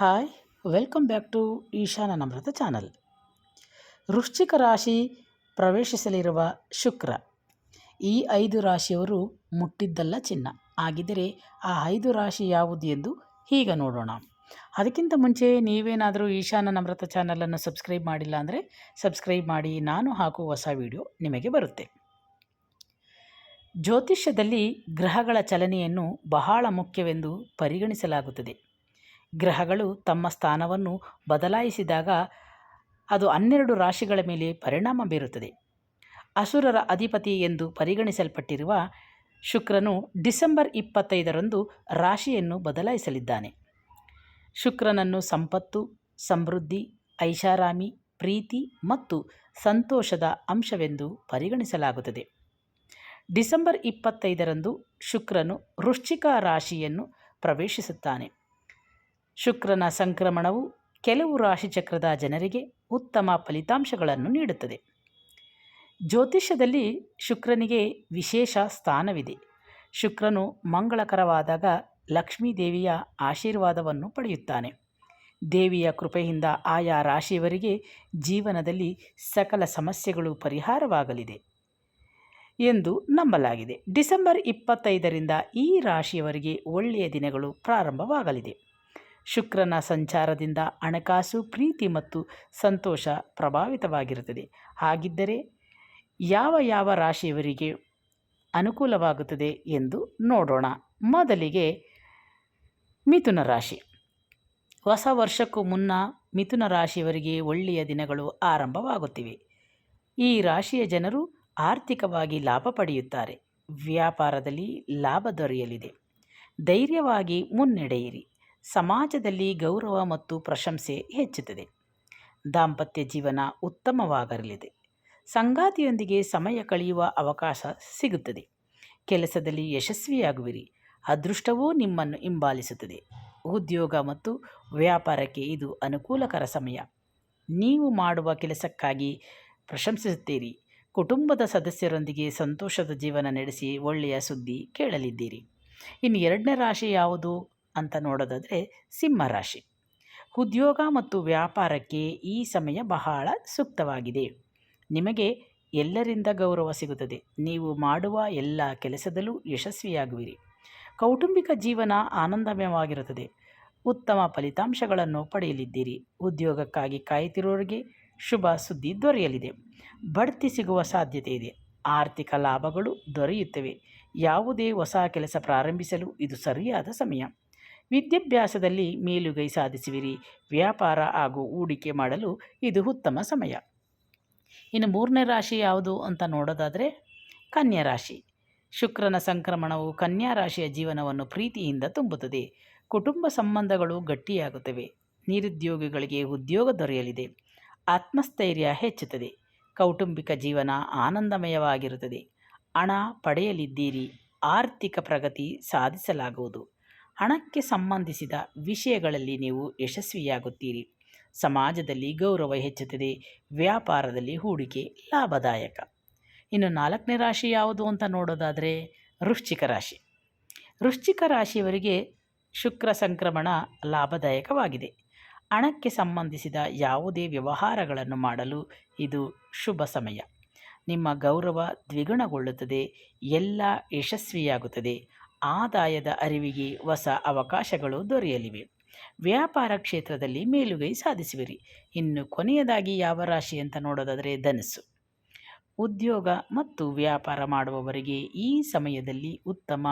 Hi welcome back to Eshana Namrata channel ವೃಶ್ಚಿಕ ರಾಶಿ ಪ್ರವೇಶಿಸಲಿರುವ ಶುಕ್ರ. ಈ ಐದು ರಾಶಿಯವರು ಮುಟ್ಟಿದ್ದಲ್ಲ ಚಿನ್ನ. ಆಗಿದ್ದರೆ ಆ ಐದು ರಾಶಿ ಯಾವುದು ಎಂದು ಈಗ ನೋಡೋಣ. ಅದಕ್ಕಿಂತ ಮುಂಚೆ ನೀವೇನಾದರೂ ಈಶಾನ ನಮ್ರತ ಚಾನಲನ್ನು ಸಬ್ಸ್ಕ್ರೈಬ್ ಮಾಡಿಲ್ಲ ಅಂದರೆ ಸಬ್ಸ್ಕ್ರೈಬ್ ಮಾಡಿ, ನಾನು ಹಾಕುವ ಹೊಸ ವಿಡಿಯೋ ನಿಮಗೆ ಬರುತ್ತೆ. ಜ್ಯೋತಿಷ್ಯದಲ್ಲಿ ಗ್ರಹಗಳ ಚಲನೆಯನ್ನು ಬಹಳ ಮುಖ್ಯವೆಂದು ಪರಿಗಣಿಸಲಾಗುತ್ತದೆ. ಗ್ರಹಗಳು ತಮ್ಮ ಸ್ಥಾನವನ್ನು ಬದಲಾಯಿಸಿದಾಗ ಅದು ಹನ್ನೆರಡು ರಾಶಿಗಳ ಮೇಲೆ ಪರಿಣಾಮ ಬೀರುತ್ತದೆ. ಅಸುರರ ಅಧಿಪತಿ ಎಂದು ಪರಿಗಣಿಸಲ್ಪಟ್ಟಿರುವ ಶುಕ್ರನು ಡಿಸೆಂಬರ್ ಇಪ್ಪತ್ತೈದರಂದು ರಾಶಿಯನ್ನು ಬದಲಾಯಿಸಲಿದ್ದಾನೆ. ಶುಕ್ರನನ್ನು ಸಂಪತ್ತು, ಸಮೃದ್ಧಿ, ಐಷಾರಾಮಿ, ಪ್ರೀತಿ ಮತ್ತು ಸಂತೋಷದ ಅಂಶವೆಂದು ಪರಿಗಣಿಸಲಾಗುತ್ತದೆ. ಡಿಸೆಂಬರ್ ಇಪ್ಪತ್ತೈದರಂದು ಶುಕ್ರನು ವೃಶ್ಚಿಕ ರಾಶಿಯನ್ನು ಪ್ರವೇಶಿಸುತ್ತಾನೆ. ಶುಕ್ರನ ಸಂಕ್ರಮಣವು ಕೆಲವು ರಾಶಿಚಕ್ರದ ಜನರಿಗೆ ಉತ್ತಮ ಫಲಿತಾಂಶಗಳನ್ನು ನೀಡುತ್ತದೆ. ಜ್ಯೋತಿಷ್ಯದಲ್ಲಿ ಶುಕ್ರನಿಗೆ ವಿಶೇಷ ಸ್ಥಾನವಿದೆ. ಶುಕ್ರನು ಮಂಗಳಕರವಾದಾಗ ಲಕ್ಷ್ಮೀದೇವಿಯ ಆಶೀರ್ವಾದವನ್ನು ಪಡೆಯುತ್ತಾನೆ. ದೇವಿಯ ಕೃಪೆಯಿಂದ ಆಯಾ ರಾಶಿಯವರಿಗೆ ಜೀವನದಲ್ಲಿ ಸಕಲ ಸಮಸ್ಯೆಗಳು ಪರಿಹಾರವಾಗಲಿದೆ ಎಂದು ನಂಬಲಾಗಿದೆ. ಡಿಸೆಂಬರ್ ಇಪ್ಪತ್ತೈದರಿಂದ ಈ ರಾಶಿಯವರಿಗೆ ಒಳ್ಳೆಯ ದಿನಗಳು ಪ್ರಾರಂಭವಾಗಲಿದೆ. ಶುಕ್ರನ ಸಂಚಾರದಿಂದ ಹಣಕಾಸು, ಪ್ರೀತಿ ಮತ್ತು ಸಂತೋಷ ಪ್ರಭಾವಿತವಾಗಿರುತ್ತದೆ. ಹಾಗಿದ್ದರೆ ಯಾವ ಯಾವ ರಾಶಿಯವರಿಗೆ ಅನುಕೂಲವಾಗುತ್ತದೆ ಎಂದು ನೋಡೋಣ. ಮೊದಲಿಗೆ ಮಿಥುನ ರಾಶಿ. ಹೊಸ ವರ್ಷಕ್ಕೂ ಮುನ್ನ ಮಿಥುನ ರಾಶಿಯವರಿಗೆ ಒಳ್ಳೆಯ ದಿನಗಳು ಆರಂಭವಾಗುತ್ತಿವೆ. ಈ ರಾಶಿಯ ಜನರು ಆರ್ಥಿಕವಾಗಿ ಲಾಭ ಪಡೆಯುತ್ತಾರೆ. ವ್ಯಾಪಾರದಲ್ಲಿ ಲಾಭ ದೊರೆಯಲಿದೆ. ಧೈರ್ಯವಾಗಿ ಮುನ್ನಡೆಯಿರಿ. ಸಮಾಜದಲ್ಲಿ ಗೌರವ ಮತ್ತು ಪ್ರಶಂಸೆ ಹೆಚ್ಚುತ್ತದೆ. ದಾಂಪತ್ಯ ಜೀವನ ಉತ್ತಮವಾಗಲಿದೆ. ಸಂಗಾತಿಯೊಂದಿಗೆ ಸಮಯ ಕಳೆಯುವ ಅವಕಾಶ ಸಿಗುತ್ತದೆ. ಕೆಲಸದಲ್ಲಿ ಯಶಸ್ವಿಯಾಗುವಿರಿ. ಅದೃಷ್ಟವೂ ನಿಮ್ಮನ್ನು ಹಿಂಬಾಲಿಸುತ್ತದೆ. ಉದ್ಯೋಗ ಮತ್ತು ವ್ಯಾಪಾರಕ್ಕೆ ಇದು ಅನುಕೂಲಕರ ಸಮಯ. ನೀವು ಮಾಡುವ ಕೆಲಸಕ್ಕಾಗಿ ಪ್ರಶಂಸಿಸುತ್ತೀರಿ. ಕುಟುಂಬದ ಸದಸ್ಯರೊಂದಿಗೆ ಸಂತೋಷದ ಜೀವನ ನಡೆಸಿ ಒಳ್ಳೆಯ ಸುದ್ದಿ ಕೇಳಲಿದ್ದೀರಿ. ಇನ್ನು ಎರಡನೇ ರಾಶಿ ಯಾವುದು? ಅಂತ ನೋಡೋದಾದರೆ ಸಿಂಹರಾಶಿ ಉದ್ಯೋಗ ಮತ್ತು ವ್ಯಾಪಾರಕ್ಕೆ ಈ ಸಮಯ ಬಹಳ ಸೂಕ್ತವಾಗಿದೆ. ನಿಮಗೆ ಎಲ್ಲರಿಂದ ಗೌರವ ಸಿಗುತ್ತದೆ. ನೀವು ಮಾಡುವ ಎಲ್ಲ ಕೆಲಸದಲ್ಲೂ ಯಶಸ್ವಿಯಾಗುವಿರಿ. ಕೌಟುಂಬಿಕ ಜೀವನ ಆನಂದಮಯವಾಗಿರುತ್ತದೆ. ಉತ್ತಮ ಫಲಿತಾಂಶಗಳನ್ನು ಪಡೆಯಲಿದ್ದೀರಿ. ಉದ್ಯೋಗಕ್ಕಾಗಿ ಕಾಯುತ್ತಿರುವವರಿಗೆ ಶುಭ ಸುದ್ದಿ ದೊರೆಯಲಿದೆ. ಬಡ್ತಿ ಸಿಗುವ ಸಾಧ್ಯತೆ ಇದೆ. ಆರ್ಥಿಕ ಲಾಭಗಳು ದೊರೆಯುತ್ತವೆ. ಯಾವುದೇ ಹೊಸ ಕೆಲಸ ಪ್ರಾರಂಭಿಸಲು ಇದು ಸರಿಯಾದ ಸಮಯ. ವಿದ್ಯಾಭ್ಯಾಸದಲ್ಲಿ ಮೇಲುಗೈ ಸಾಧಿಸುವಿರಿ. ವ್ಯಾಪಾರ ಹಾಗೂ ಹೂಡಿಕೆ ಮಾಡಲು ಇದು ಉತ್ತಮ ಸಮಯ. ಇನ್ನು ಮೂರನೇ ರಾಶಿ ಯಾವುದು ಅಂತ ನೋಡೋದಾದರೆ ಕನ್ಯಾ ರಾಶಿ. ಶುಕ್ರನ ಸಂಕ್ರಮಣವು ಕನ್ಯಾ ರಾಶಿಯ ಜೀವನವನ್ನು ಪ್ರೀತಿಯಿಂದ ತುಂಬುತ್ತದೆ. ಕುಟುಂಬ ಸಂಬಂಧಗಳು ಗಟ್ಟಿಯಾಗುತ್ತವೆ. ನಿರುದ್ಯೋಗಿಗಳಿಗೆ ಉದ್ಯೋಗ ದೊರೆಯಲಿದೆ. ಆತ್ಮಸ್ಥೈರ್ಯ ಹೆಚ್ಚುತ್ತದೆ. ಕೌಟುಂಬಿಕ ಜೀವನ ಆನಂದಮಯವಾಗಿರುತ್ತದೆ. ಹಣ ಪಡೆಯಲಿದ್ದೀರಿ. ಆರ್ಥಿಕ ಪ್ರಗತಿ ಸಾಧಿಸಲಾಗುವುದು. ಹಣಕ್ಕೆ ಸಂಬಂಧಿಸಿದ ವಿಷಯಗಳಲ್ಲಿ ನೀವು ಯಶಸ್ವಿಯಾಗುತ್ತೀರಿ. ಸಮಾಜದಲ್ಲಿ ಗೌರವ ಹೆಚ್ಚುತ್ತದೆ. ವ್ಯಾಪಾರದಲ್ಲಿ ಹೂಡಿಕೆ ಲಾಭದಾಯಕ. ಇನ್ನು ನಾಲ್ಕನೇ ರಾಶಿ ಯಾವುದು ಅಂತ ನೋಡೋದಾದರೆ ವೃಶ್ಚಿಕ ರಾಶಿ. ವೃಶ್ಚಿಕ ರಾಶಿಯವರಿಗೆ ಶುಕ್ರ ಸಂಕ್ರಮಣ ಲಾಭದಾಯಕವಾಗಿದೆ. ಹಣಕ್ಕೆ ಸಂಬಂಧಿಸಿದ ಯಾವುದೇ ವ್ಯವಹಾರಗಳನ್ನು ಮಾಡಲು ಇದು ಶುಭ ಸಮಯ. ನಿಮ್ಮ ಗೌರವ ದ್ವಿಗುಣಗೊಳ್ಳುತ್ತದೆ. ಎಲ್ಲ ಯಶಸ್ವಿಯಾಗುತ್ತದೆ. ಆದಾಯದ ಅರಿವಿಗೆ ಹೊಸ ಅವಕಾಶಗಳು ದೊರೆಯಲಿವೆ. ವ್ಯಾಪಾರ ಕ್ಷೇತ್ರದಲ್ಲಿ ಮೇಲುಗೈ ಸಾಧಿಸುವಿರಿ. ಇನ್ನು ಕೊನೆಯದಾಗಿ ಯಾವ ರಾಶಿ ಅಂತ ನೋಡೋದಾದರೆ ಧನಸ್ಸು. ಉದ್ಯೋಗ ಮತ್ತು ವ್ಯಾಪಾರ ಮಾಡುವವರಿಗೆ ಈ ಸಮಯದಲ್ಲಿ ಉತ್ತಮ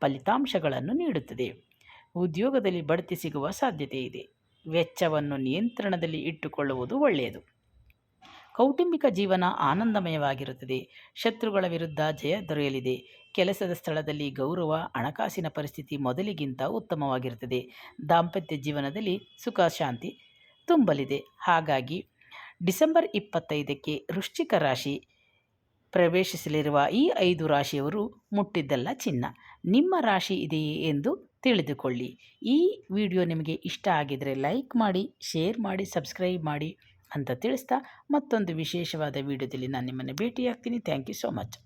ಫಲಿತಾಂಶಗಳನ್ನು ನೀಡುತ್ತದೆ. ಉದ್ಯೋಗದಲ್ಲಿ ಬಡ್ತಿ ಸಿಗುವ ಸಾಧ್ಯತೆ ಇದೆ. ವೆಚ್ಚವನ್ನು ನಿಯಂತ್ರಣದಲ್ಲಿ ಇಟ್ಟುಕೊಳ್ಳುವುದು ಒಳ್ಳೆಯದು. ಕೌಟುಂಬಿಕ ಜೀವನ ಆನಂದಮಯವಾಗಿರುತ್ತದೆ. ಶತ್ರುಗಳ ವಿರುದ್ಧ ಜಯ ದೊರೆಯಲಿದೆ. ಕೆಲಸದ ಸ್ಥಳದಲ್ಲಿ ಗೌರವ, ಹಣಕಾಸಿನ ಪರಿಸ್ಥಿತಿ ಮೊದಲಿಗಿಂತ ಉತ್ತಮವಾಗಿರುತ್ತದೆ. ದಾಂಪತ್ಯ ಜೀವನದಲ್ಲಿ ಸುಖ, ಶಾಂತಿ ತುಂಬಲಿದೆ. ಹಾಗಾಗಿ ಡಿಸೆಂಬರ್ ಇಪ್ಪತ್ತೈದಕ್ಕೆ ವೃಶ್ಚಿಕ ರಾಶಿ ಪ್ರವೇಶಿಸಲಿರುವ ಈ ಐದು ರಾಶಿಯವರು ಮುಟ್ಟಿದ್ದಲ್ಲ ಚಿನ್ನ. ನಿಮ್ಮ ರಾಶಿ ಇದೆಯೇ ಎಂದು ತಿಳಿದುಕೊಳ್ಳಿ. ಈ ವಿಡಿಯೋ ನಿಮಗೆ ಇಷ್ಟ ಆಗಿದರೆ ಲೈಕ್ ಮಾಡಿ, ಶೇರ್ ಮಾಡಿ, ಸಬ್ಸ್ಕ್ರೈಬ್ ಮಾಡಿ. ಅಂತ ತಿಳಿಸ್ತಾ ಮತ್ತೊಂದು ವಿಶೇಷವಾದ ವಿಡಿಯೋದಲ್ಲಿ ನಾನು ನಿಮ್ಮನ್ನು ಭೇಟಿಯಾಗ್ತೀನಿ. Thank you so much